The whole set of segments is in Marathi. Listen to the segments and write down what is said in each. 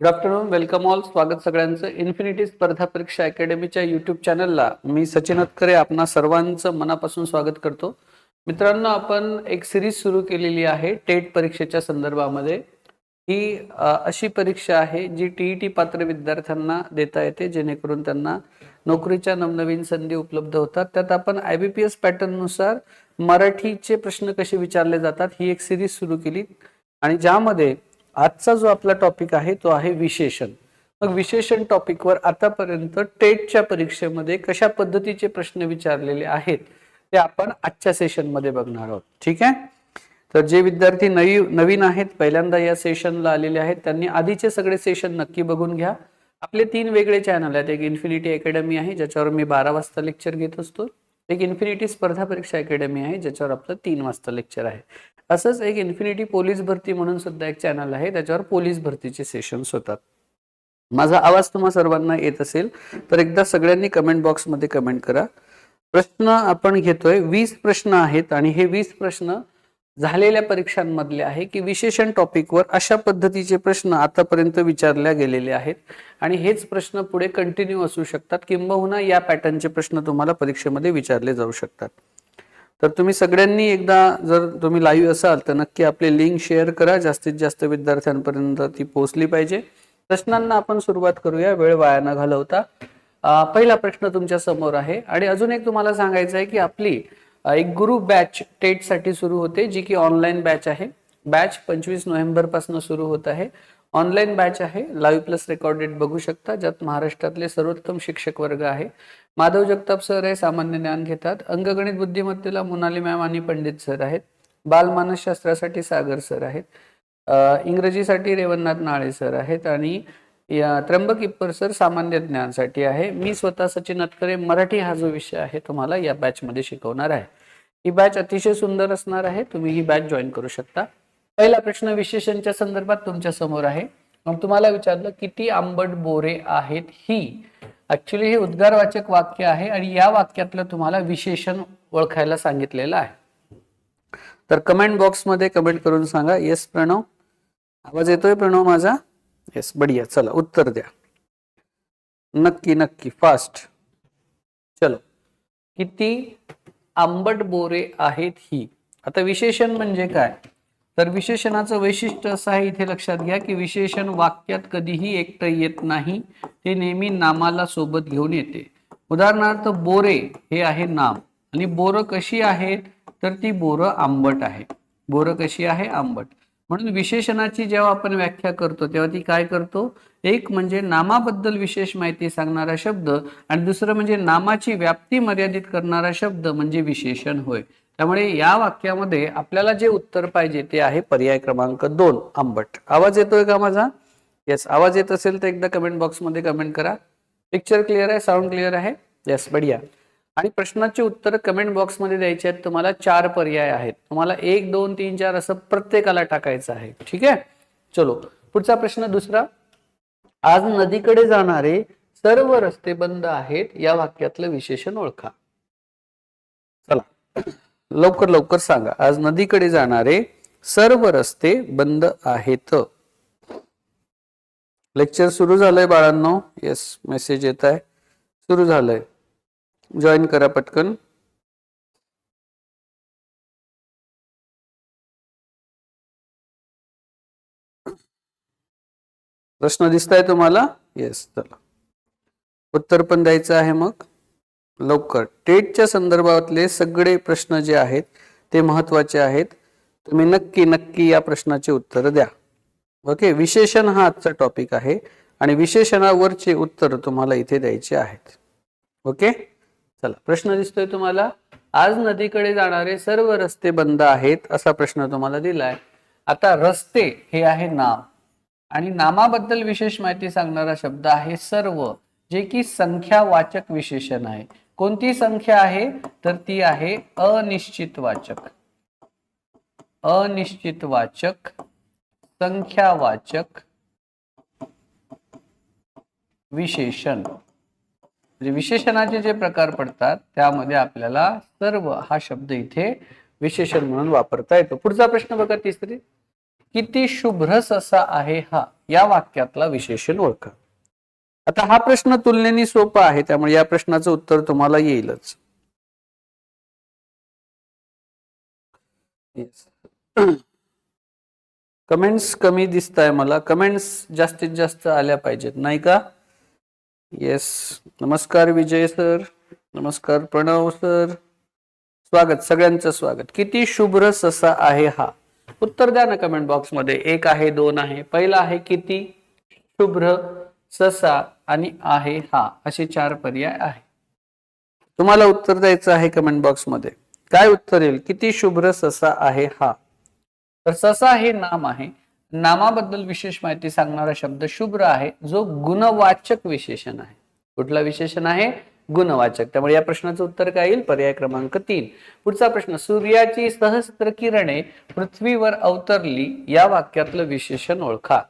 गुड आफ्टरनून वेलकम ऑल स्वागत सगळ्यांचं. इन्फिनिटी स्पर्धा परीक्षा अकॅडमीच्या युट्यूब चॅनलला मी सचिन अतकरे आपणा सर्वांचं मनापासून स्वागत करतो. मित्रांनो आपण एक सिरीज सुरू केलेली आहे टेट परीक्षेच्या संदर्भामध्ये. ही अशी परीक्षा आहे जी टीईटी पात्र विद्यार्थ्यांना देता येते जेणेकरून त्यांना नोकरीच्या नवनवीन संधी उपलब्ध होतात. त्यात आपण आय बी पी एस पॅटर्ननुसार मराठीचे प्रश्न कसे विचारले जातात ही एक सिरीज सुरू केली. आणि ज्यामध्ये आजचा जो आपला टॉपिक आहे तो आहे विशेषण. मग विशेषण टॉपिकवर आतापर्यंत टेटच्या परीक्षेमध्ये कशा पद्धतीचे प्रश्न विचारलेले आहेत ते आपण आजच्या सेशनमध्ये बघणार आहोत. ठीक आहे? तर जे विद्यार्थी नवी नवीन आहेत पहिल्यांदा या सेशनला आलेले आहेत त्यांनी आधीचे सगळे सेशन नक्की बघून घ्या. आपले तीन वेगळे चॅनल आहेत. एक इन्फिनिटी अकॅडमी आहे ज्याच्यावर मी बारा वाजता लेक्चर घेत असतो. एक इन्फिनिटी स्पर्धा परीक्षा अकॅडमी आहे ज्याच्यावर आपलं तीन वाजता लेक्चर आहे. असंच एक इन्फिनिटी पोलीस भरती म्हणून सुद्धा एक चॅनल आहे त्याच्यावर पोलीस भरतीचे सेशन्स होतात. माझा आवाज तुम्हा सर्वांना येत असेल तर एकदा सगळ्यांनी कमेंट बॉक्समध्ये कमेंट करा. प्रश्न आपण घेतोय वीस प्रश्न आहेत आणि हे वीस प्रश्न झालेल्या परीक्षांमधले आहे की विशेषण टॉपिकवर अशा पद्धतीचे प्रश्न आतापर्यंत विचारल्या गेलेले आहेत. आणि हेच प्रश्न पुढे कंटिन्यू असू शकतात. किंबहुना या पॅटर्नचे प्रश्न तुम्हाला परीक्षेमध्ये विचारले जाऊ शकतात. तर तुम्ही सगळ्यांनी एकदा जर तुम्ही लाईव्ह असाल तर नक्की आपली लिंक शेअर करा. जास्तीत जास्त विद्यार्थ्यांपर्यंत ती पोहोचली पाहिजे. प्रश्नांना आपण सुरुवात करूया. वेळ वाया न घालवता. पहिला प्रश्न तुमच्यासमोर आहे. आणि अजून एक तुम्हाला सांगायचं आहे की आपली एक गुरु बॅच टेटसाठी सुरू होते जी की ऑनलाईन बॅच आहे. बॅच पंचवीस नोव्हेंबरपासून सुरू होत आहे. ऑनलाईन बॅच आहे. लाईव्ह प्लस रेकॉर्डेड बघू शकता ज्यात महाराष्ट्रातले सर्वोत्तम शिक्षक वर्ग आहे. माधव जगताप सर हे सामान्य ज्ञान घेतात. अंगगणित बुद्धिमत्तेला मोनाली मॅम आणि पंडित सर आहेत. बालमानसशास्त्रासाठी सागर सर आहेत. इंग्रजीसाठी रेवणनाथ नाळे सर आहेत आणि या त्र्यंबक इप्पर सर सामान्य ज्ञानसाठी आहे. मी स्वतः सचिन अतकरे मराठी हा जो विषय आहे तुम्हाला या बॅचमध्ये शिकवणार आहे. ही बॅच अतिशय सुंदर असणार आहे. तुम्ही ही बॅच जॉईन करू शकता. पहिला प्रश्न विशेषणच्या संदर्भात तुमच्यासमोर आहे. मग तुम्हाला विचारलं किती आंबट बोरे आहेत ही? ऍक्च्युली हे उद्गारवाचक वाक्य आहे आणि या वाक्यातलं तुम्हाला विशेषण ओळखायला सांगितलेलं आहे. तर कमेंट बॉक्समध्ये कमेंट करून सांगा येस प्रणव. आवाज येतोय प्रणव माझा? येस बढिया. चला उत्तर द्या. नक्की नक्की. फास्ट चलो. किती आंबट बोरे आहेत ही? आता विशेषण म्हणजे काय? तर विशेषणाचं वैशिष्ट्य असं आहे इथे लक्षात घ्या की विशेषण वाक्यात कधीही एकटं येत नाही. ते नेहमी नामाला सोबत घेऊन येते. उदाहरणार्थ बोरे हे आहे नाम. आणि बोरं कशी आहेत? तर ती बोरं आंबट आहे. बोरं कशी आहे? आंबट. म्हणून विशेषणाची जेव्हा आपण व्याख्या करतो तेव्हा ती काय करतो? एक म्हणजे नामाबद्दल विशेष माहिती सांगणारा शब्द आणि दुसरं म्हणजे नामाची व्याप्ती मर्यादित करणारा शब्द म्हणजे विशेषण होय. त्यामुळे या वाक्यामध्ये आपल्याला जे उत्तर पाहिजे ते आहे पर्याय क्रमांक दोन आंबट. आवाज येतोय का माझा? येस आवाज येत असेल तर एकदा कमेंट बॉक्समध्ये कमेंट करा. पिक्चर क्लिअर आहे? साऊंड क्लिअर आहे? येस बढिया. आणि प्रश्नाचे उत्तर कमेंट बॉक्समध्ये द्यायची आहेत. तुम्हाला चार पर्याय आहेत. तुम्हाला एक दोन तीन चार असं प्रत्येकाला टाकायचं आहे. ठीक आहे? चलो पुढचा प्रश्न दुसरा. आज नदीकडे जाणारे सर्व रस्ते बंद आहेत. या वाक्यातलं विशेषण ओळखा. चला. लवकर लवकर सांगा. आज नदीकडे जाणारे सर्व रस्ते बंद आहेत. लेक्चर सुरू झालंय बाळांनो. येस मेसेज येत आहे. सुरू झालंय. जॉईन करा पटकन. प्रश्न दिसताय तुम्हाला? येस चला. उत्तर पण द्यायचं आहे मग. लवकर. टेटच्या संदर्भातले सगळे प्रश्न जे आहेत ते महत्त्वाचे आहेत. तुम्ही नक्की नक्की या प्रश्नाचे उत्तर द्या. ओके? विशेषण हा आजचा टॉपिक आहे आणि विशेषणावरचे उत्तर तुम्हाला इथे द्यायचे आहेत. ओके? चला प्रश्न दिसतोय तुम्हाला. आज नदीकडे जाणारे सर्व रस्ते बंद आहेत असा प्रश्न तुम्हाला दिलाय. आता रस्ते हे आहे नाम. आणि नामाबद्दल विशेष माहिती सांगणारा शब्द आहे सर्व जे की संख्यावाचक विशेषण आहे. कोणती संख्या आहे? तर ती आहे अनिश्चित वाचक अनिश्चित वाचक संख्यावाचक विशेषण. म्हणजे विशेषणाचे जे प्रकार पडतात त्यामध्ये आपल्याला सर्व हा शब्द इथे विशेषण म्हणून वापरता येतो. पुढचा प्रश्न बघा तिसरी. किती शुभ्र असा आहे हा? या वाक्यातला विशेषण ओळखा. आता हा प्रश्न तुलनेने सोपा आहे त्यामुळे या प्रश्नाचं उत्तर तुम्हाला येईलच. कमेंट्स कमी दिसत आहे मला. कमेंट्स जास्तीत जास्त आल्या पाहिजेत नाही का? येस नमस्कार विजय सर. नमस्कार प्रणव सर. स्वागत सगळ्यांचं स्वागत. किती शुभ्र ससा आहे हा. उत्तर द्या ना कमेंट बॉक्समध्ये एक आहे दोन आहे. पहिला आहे किती शुभ्र ससा आणि आहे हा असे चार पर्याय आहे तुम्हाला उत्तर द्यायचं आहे कमेंट बॉक्समध्ये काय उत्तर येईल? किती शुभ्र ससा आहे हा? तर ससा हे नाम आहे. नामाबद्दल विशेष माहिती सांगणारा शब्द शुभ्र आहे जो गुणवाचक विशेषण आहे. कुठला विशेषण आहे? गुणवाचक. त्यामुळे या प्रश्नाचं उत्तर काय येईल? पर्याय क्रमांक तीन. पुढचा प्रश्न सूर्याची सहस्त्र किरणे पृथ्वीवर अवतरली या वाक्यातलं विशेषण ओळखा.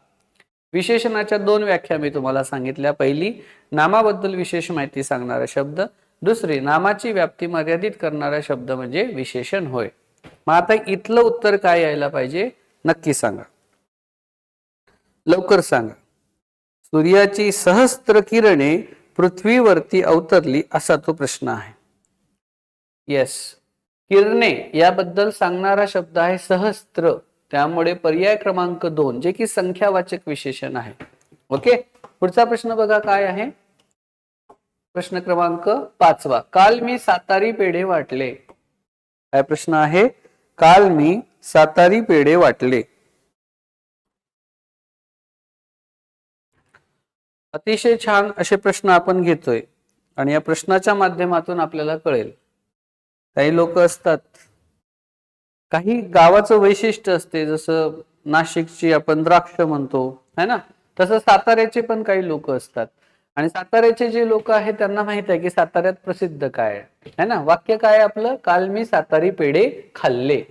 विशेषणाच्या दोन व्याख्या मी तुम्हाला सांगितल्या. पहिली नामाबद्दल विशेष माहिती सांगणारा शब्द. दुसरी नामाची व्याप्ती मर्यादित करणारा शब्द म्हणजे विशेषण होय. मग आता इथलं उत्तर काय यायला पाहिजे? नक्की सांगा. लवकर सांगा. सूर्याची सहस्त्र किरणे पृथ्वीवरती अवतरली असा तो प्रश्न आहे. येस किरणे याबद्दल सांगणारा शब्द आहे सहस्त्र. त्यामुळे पर्याय क्रमांक दोन जे की संख्यावाचक विशेषण आहे. ओके? पुढचा प्रश्न बघा काय आहे? प्रश्न क्रमांक पाचवा. काल मी सातारी पेढे वाटले. काय प्रश्न आहे? काल मी सातारी पेढे वाटले. अतिशय छान असे प्रश्न आपण घेतोय. आणि या प्रश्नाच्या माध्यमातून आपल्याला कळेल. काही लोक असतात काही गावाचं वैशिष्ट्य असते जसं नाशिकची आपण द्राक्ष म्हणतो है ना? तसं साताऱ्याचे पण काही लोक असतात. आणि साताऱ्याचे जे लोक आहेत त्यांना माहीत आहे की साताऱ्यात प्रसिद्ध काय आहे ना? वाक्य काय आपलं? काल मी सातारी पेढे खाल्ले.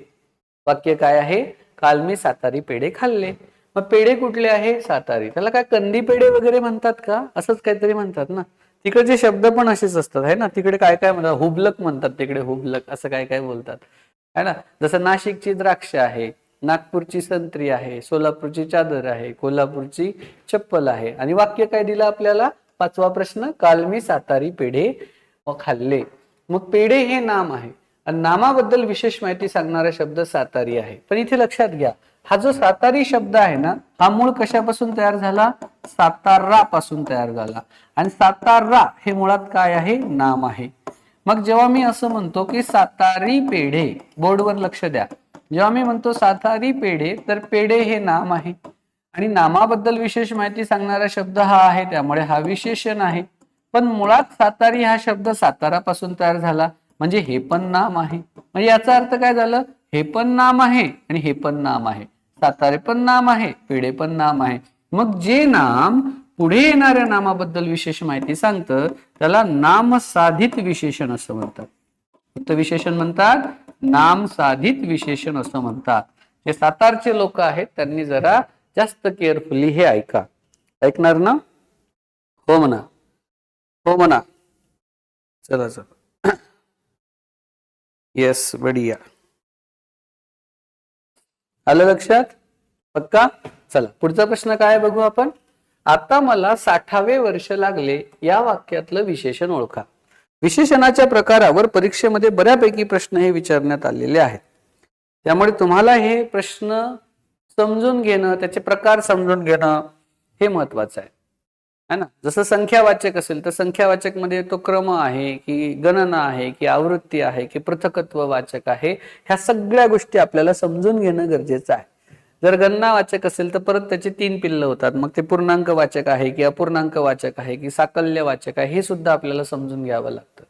वाक्य काय आहे? काल मी सातारी पेढे खाल्ले. मग पेढे कुठले आहे? सातारी. त्याला काय कंदी पेढे वगैरे म्हणतात का? असंच काहीतरी म्हणतात ना. तिकडचे शब्द पण असेच असतात है ना? तिकडे काय काय म्हणतात? हुबलक म्हणतात तिकडे हुबलक असं काय काय बोलतात. है ना? जसं नाशिकची द्राक्ष आहे नागपूरची संत्री आहे सोलापूरची चादर आहे कोल्हापूरची चप्पल आहे. आणि वाक्य काय दिलं आपल्याला? पाचवा प्रश्न काल मी सातारी पेढे खाल्ले. मग पेढे हे नाम आहे. आणि नामाबद्दल विशेष माहिती सांगणारा शब्द सातारी आहे. पण इथे लक्षात घ्या हा जो सातारी शब्द आहे ना हा मूळ कशापासून तयार झाला? सातारा पासून तयार झाला. आणि सातारा हे मुळात काय आहे? नाम आहे. मग जेव्हा मी असं म्हणतो की सातारी पेढे बोर्डवर लक्ष द्या. जेव्हा मी म्हणतो सातारी पेढे तर पेढे हे नाम आहे. आणि नामाबद्दल विशेष माहिती सांगणारा शब्द हा आहे त्यामुळे हा विशेषण आहे. पण मुळात सातारी हा शब्द सातारापासून तयार झाला. म्हणजे हे पण नाम आहे. म्हणजे याचा अर्थ काय झालं? हे पण नाम आहे आणि हे पण नाम आहे. सातारे पण नाम आहे पेढे पण नाम आहे. मग जे नाम पुढे येणाऱ्या नामाबद्दल विशेष माहिती सांगतं त्याला नाम साधित विशेषण असं म्हणतात. फक्त विशेषण म्हणतात नाम साधित विशेषण असं म्हणतात. जे सातारचे लोक आहेत त्यांनी जरा जास्त केअरफुली हे ऐका. ऐकणार ना? हो म्हणा. हो म्हणा. चला चला. येस बढिया. आलं लक्षात? पक्का? चला पुढचा प्रश्न काय बघू आपण? आता मला साठावे वर्ष लागले या वाक्यातलं विशेषण ओळखा. विशेषणाच्या प्रकारावर परीक्षेमध्ये बऱ्यापैकी प्रश्न हे विचारण्यात आलेले आहेत. त्यामुळे तुम्हाला हे प्रश्न समजून घेणं त्याचे प्रकार समजून घेणं हे महत्वाचं आहे. है ना? जसं संख्यावाचक असेल तर संख्यावाचकमध्ये तो क्रम आहे की गणना आहे की आवृत्ती आहे की पृथकत्व वाचक आहे. ह्या सगळ्या गोष्टी आपल्याला समजून घेणं गरजेचं आहे. जर गणना वाचक असेल तर परत त्याचे तीन पिल्ल होतात. मग ते पूर्णांक वाचक आहे की अपूर्णांक वाचक आहे की साकल्य वाचक आहे हे सुद्धा आपल्याला समजून घ्यावं लागतं.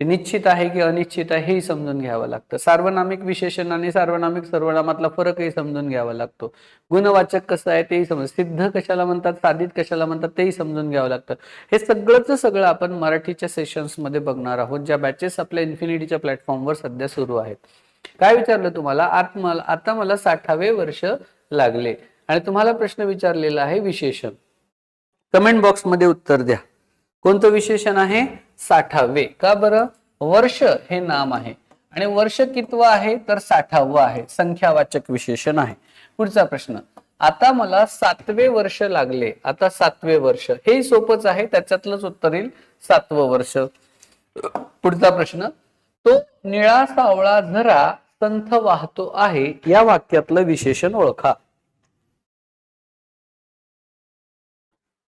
ते निश्चित आहे की अनिश्चित आहे हेही समजून घ्यावं लागतं. सार्वनामिक विशेषण आणि सार्वनामिक सर्वनामातला फरकही समजून घ्यावा लागतो. गुणवाचक कसं आहे तेही समज सिद्ध कशाला म्हणतात साधित कशाला म्हणतात तेही समजून घ्यावं लागतं. हे सगळंच सगळं आपण मराठीच्या सेशन्समध्ये बघणार आहोत ज्या बॅचेस आपल्या इन्फिनिटीच्या प्लॅटफॉर्मवर सध्या सुरू आहेत. काय विचारलं तुम्हाला? आत मला आता मला साठावे वर्ष लागले. आणि तुम्हाला प्रश्न विचारलेला आहे विशेषण. कमेंट बॉक्समध्ये उत्तर द्या. कोणतं विशेषण आहे? साठावे. का बरं? वर्ष हे नाम आहे. आणि वर्ष कितवं आहे? तर साठावं आहे. संख्यावाचक विशेषण आहे. पुढचा प्रश्न. आता मला सातवे वर्ष लागले. आता सातवे वर्ष. हे सोपंच आहे. त्याच्यातलंच उत्तर येईल. सातवं वर्ष. पुढचा प्रश्न. तो निळा सावळा झरा संथ वाहतो आहे या वाक्यातलं विशेषण ओळखा.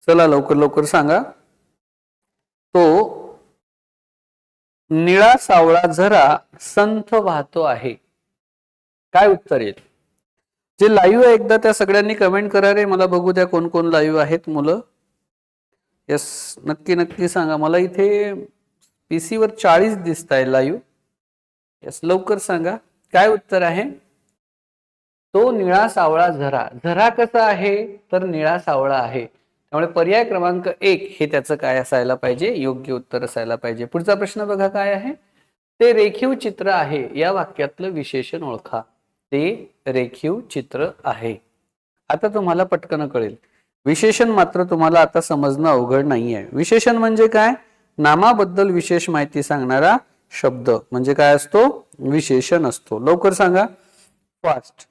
चला लवकर लवकर सांगा. तो निळा सावळा झरा संथ वाहतो आहे. काय उत्तर येईल? जे लाईव्ह आहे एकदा त्या सगळ्यांनी कमेंट करा रे मला बघू द्या कोण कोण लाईव्ह आहेत मुलं. येस नक्की नक्की सांगा. मला इथे पीसी वर चाळीस दिसत आहे लाईव्ह. यस लवकर सांगा. काय उत्तर आहे? तो निळा सावळा झरा. झरा कसा आहे? तर निळा सावळा आहे. त्यामुळे पर्याय क्रमांक एक हे त्याचं काय असायला पाहिजे? योग्य उत्तर असायला पाहिजे. पुढचा प्रश्न बघा काय आहे? ते रेखीव चित्र आहे. या वाक्यातलं विशेषण ओळखा. ते रेखीव चित्र आहे. आता तुम्हाला पटकन कळेल. विशेषण मात्र तुम्हाला आता समजणं अवघड नाही आहे विशेषण म्हणजे काय? नामाबद्दल विशेष माहिती सांगणारा शब्द म्हणजे काय असतो? विशेषण असतो. लवकर सांगा. फास्ट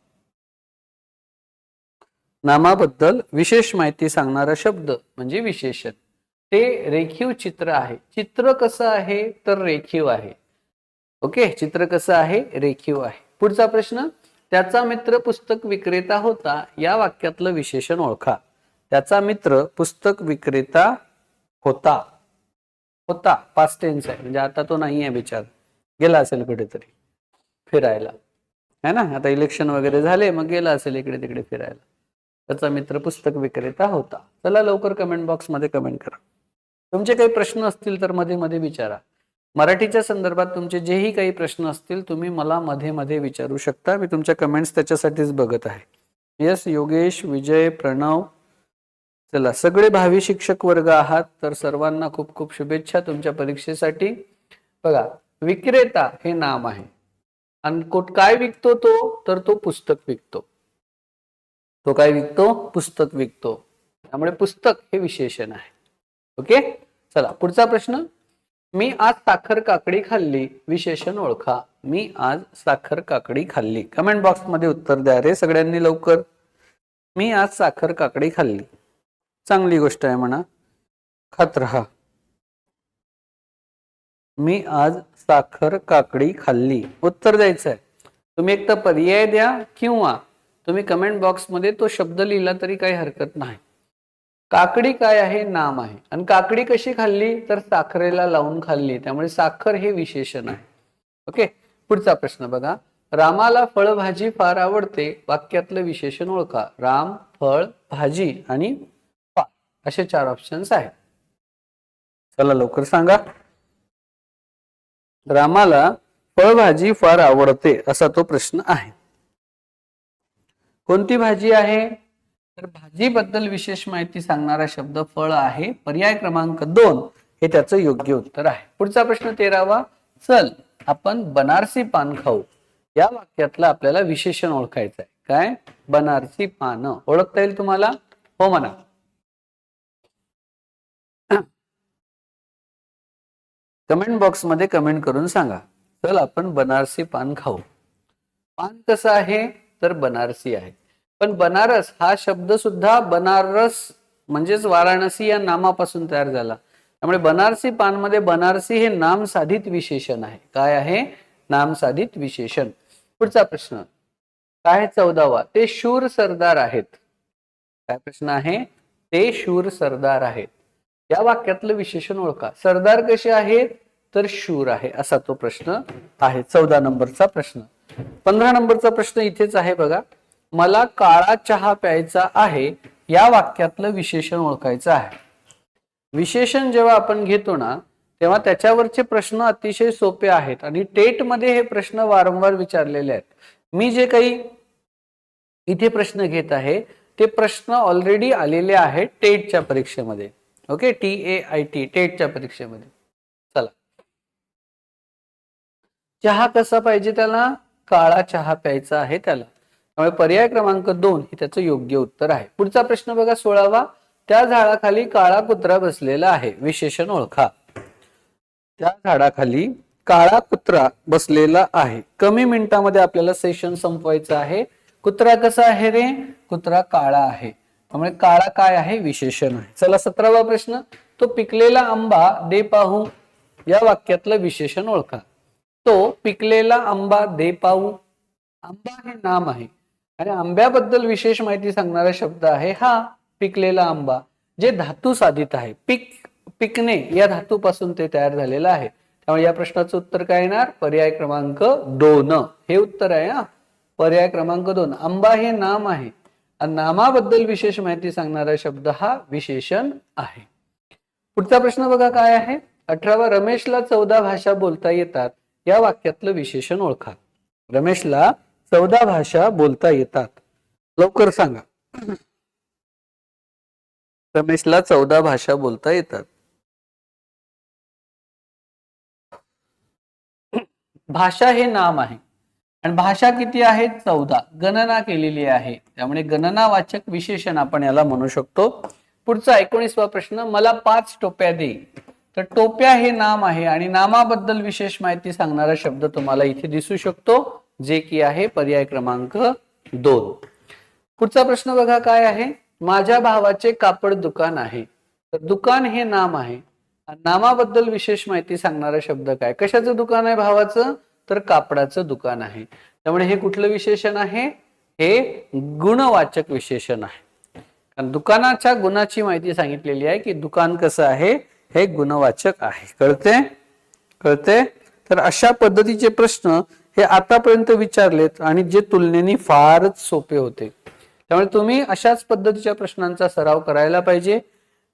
नामाबद्दल विशेष माहिती सांगणारा शब्द म्हणजे विशेषण. ते रेखीव चित्र आहे. चित्र कसं आहे? तर रेखीव आहे. ओके? चित्र कसं आहे? रेखीव आहे. पुढचा प्रश्न त्याचा मित्र पुस्तक विक्रेता होता या वाक्यातलं विशेषण ओळखा. त्याचा मित्र पुस्तक विक्रेता होता. होता पास्ट टेन्स आहे. म्हणजे आता तो नाही आहे विचार गेला असेल कुठेतरी फिरायला. है ना? आता इलेक्शन वगैरे झाले मग गेला असेल इकडे तिकडे फिरायला. त्याचा मित्र पुस्तक विक्रेता होता. चला लवकर कमेंट बॉक्समध्ये कमेंट करा. तुमचे काही प्रश्न असतील तर मध्ये मध्ये विचारा. मराठीच्या संदर्भात तुमचे जेही काही प्रश्न असतील तुम्ही मला मध्ये मध्ये विचारू शकता. मी तुमच्या कमेंट्स त्याच्यासाठीच बघत आहे. येस योगेश विजय प्रणव चला सगळे भावी शिक्षक वर्ग आहात तर सर्वांना खूप खूप शुभेच्छा तुमच्या परीक्षेसाठी. बघा विक्रेता हे नाम आहे. आणि कोट काय विकतो तो? तर तो पुस्तक विकतो. तो काय विकतो? पुस्तक विकतो. त्यामुळे पुस्तक हे विशेषण आहे. ओके? चला पुढचा प्रश्न. मी आज साखर काकडी खाल्ली विशेषण ओळखा. मी आज साखर काकडी खाल्ली. कमेंट बॉक्समध्ये उत्तर द्या रे सगळ्यांनी लवकर. मी आज साखर काकडी खाल्ली. चांगली गोष्ट आहे म्हणा. खात राहा. मी आज साखर काकडी खाल्ली. उत्तर द्यायचं आहे तुम्ही एक तर पर्याय द्या किंवा तुम्ही कमेंट बॉक्समध्ये तो शब्द लिहिला तरी काही हरकत नाही. काकडी काय आहे? नाम आहे. आणि काकडी कशी खाल्ली? तर साखरेला लावून खाल्ली. त्यामुळे साखर हे विशेषण आहे. ओके? पुढचा प्रश्न बघा. रामाला फळभाजी फार आवडते. वाक्यातलं विशेषण ओळखा. राम फळ भाजी आणि असे चार ऑप्शन्स आहेत. चला लवकर सांगा. रामाला फळभाजी फार आवडते असा तो प्रश्न आहे. कोणती भाजी आहे? तर भाजीबद्दल विशेष माहिती सांगणारा शब्द फळ आहे. पर्याय क्रमांक दोन हे त्याचं योग्य उत्तर आहे. पुढचा प्रश्न तेरावा. चल आपण बनारसी पान खाऊ. या वाक्यातलं आपल्याला विशेषण ओळखायचं आहे काय? बनारसी पान. ओळखता येईल तुम्हाला? हो म्हणा. कमेंट बॉक्समध्ये कमेंट करून सांगा. चल आपण बनारसी पान खाऊ. पान कसं आहे? तर बनारसी आहे. पण बनारस हा शब्द सुद्धा बनारस म्हणजेच वाराणसी या नामापासून तयार झाला. त्यामुळे बनारसी पानमध्ये बनारसी हे नाम साधित विशेषण आहे. काय आहे? नाम साधित विशेषण. पुढचा प्रश्न. काय चौदावा? ते शूर सरदार आहेत. काय प्रश्न आहे? ते शूर सरदार आहेत. या वाक्यातलं विशेषण ओळखा. सरदार कसे आहेत? तर शूर आहे असा तो प्रश्न आहे. चौदा नंबरचा प्रश्न. पंधरा नंबरचा प्रश्न इथेच आहे बघा. मला काळा चहा प्यायचा आहे या वाक्यातलं विशेषण ओळखायचं आहे. विशेषण जेव्हा आपण घेतो ना तेव्हा त्याच्यावरचे प्रश्न अतिशय सोपे आहेत. आणि टेटमध्ये हे प्रश्न वारंवार विचारलेले आहेत. मी जे काही इथे प्रश्न घेत आहे ते प्रश्न ऑलरेडी आलेले आहेत टेटच्या परीक्षेमध्ये. Okay? T A I T टेटच्या परीक्षेमध्ये. चला. चहा कसा पाहिजे त्याला? काळा चहा प्यायचा आहे त्याला. त्यामुळे पर्याय क्रमांक दोन हे त्याचं योग्य उत्तर आहे. पुढचा प्रश्न बघा सोळावा. त्या झाडाखाली काळा कुत्रा बसलेला आहे. विशेषण ओळखा. त्या झाडाखाली काळा कुत्रा बसलेला आहे. कमी मिनिटामध्ये आपल्याला सेशन संपवायचं आहे. कुत्रा कसा आहे रे? कुत्रा काळा आहे. त्यामुळे काळा काय आहे? विशेषण आहे. चला सतरावा प्रश्न. तो पिकलेला आंबा दे पाहू. या वाक्यातलं विशेषण ओळखा. तो पिकलेला आंबा दे पाहू. आंबा हे नाम आहे. आणि आंब्याबद्दल विशेष माहिती सांगणारा शब्द आहे हा पिकलेला आंबा जे धातू साधित आहे. पिक पिकणे या धातूपासून ते तयार झालेलं आहे. त्यामुळे या प्रश्नाचं उत्तर काय येणार? पर्याय क्रमांक दोन. हे उत्तर आहे हा. पर्याय क्रमांक दोन. आंबा हे नाम आहे. नामाबद्दल विशेष माहिती सांगणारा शब्द हा विशेषण आहे. पुढचा प्रश्न बघा काय आहे? अठरावा रमेशला चौदा भाषा बोलता येतात. या वाक्यातलं विशेषण ओळखा. रमेशला चौदा भाषा बोलता येतात. लवकर सांगा. रमेशला चौदा भाषा बोलता येतात. भाषा हे नाम आहे. आणि भाषा किती आहेत चौदा. गणना केलेली आहे. त्यामुळे गणनावाचक विशेषण आपण याला म्हणू शकतो. पुढचा एकोणीसवा प्रश्न मला पाच टोप्या दे. तर टोप्या हे नाम आहे आणि नामाबद्दल विशेष माहिती सांगणारा शब्द तुम्हाला इथे दिसू शकतो जे की आहे पर्याय क्रमांक दोन. पुढचा प्रश्न बघा काय आहे? माझ्या भावाचे कापड दुकान आहे. तर दुकान हे नाम आहे. नामाबद्दल विशेष माहिती सांगणारा शब्द काय? कशाचं दुकान आहे भावाचं? तर कापडाचं दुकान आहे. त्यामुळे हे कुठलं विशेषण आहे? हे गुणवाचक विशेषण आहे. कारण दुकानाच्या गुणाची माहिती सांगितलेली आहे की दुकान कसं आहे? हे गुणवाचक आहे. कळते कळते तर अशा पद्धतीचे प्रश्न हे आतापर्यंत विचारलेत आणि जे तुलनेने फारच सोपे होते. त्यामुळे तुम्ही अशाच पद्धतीच्या प्रश्नांचा सराव करायला पाहिजे.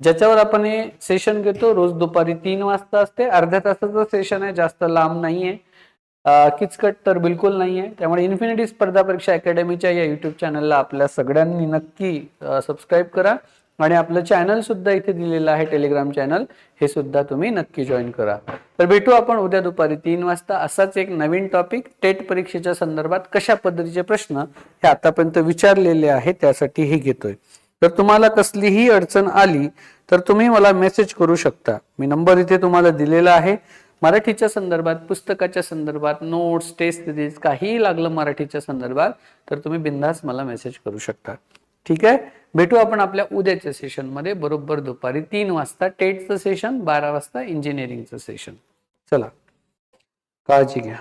ज्याच्यावर आपण हे सेशन घेतो रोज दुपारी तीन वाजता असते. अर्ध्या तासाचं सेशन आहे जास्त लांब नाहीये. किचकट तर बिलकुल नाहीये. त्यामुळे इन्फिनिटी स्पर्धा परीक्षा अकॅडमीच्या या युट्यूब चॅनलला आपल्या सगळ्यांनी नक्की सबस्क्राईब करा. आणि आपलं चॅनल सुद्धा इथे दिलेलं आहे टेलिग्राम चॅनल हे सुद्धा तुम्ही नक्की जॉईन करा. तर भेटू आपण उद्या दुपारी तीन वाजता. असाच एक नवीन टॉपिक टेट परीक्षेच्या संदर्भात कशा पद्धतीचे प्रश्न हे आतापर्यंत विचारलेले आहे त्यासाठी हे घेतोय. तर तुम्हाला कसलीही अडचण आली तर तुम्ही मला मेसेज करू शकता. मी नंबर इथे तुम्हाला दिलेला आहे. मराठीच्या संदर्भात पुस्तकाच्या संदर्भात नोट्स टेस्ट सिरीज काहीही लागलं मराठीच्या संदर्भात तर तुम्ही बिंदास मला मेसेज करू शकता. ठीक आहे? भेटू आपण आपल्या उद्याच्या सेशनमध्ये बरोबर दुपारी तीन वाजता टेटचं सेशन बारा वाजता इंजिनिअरिंगचं सेशन चला काळजी घ्या.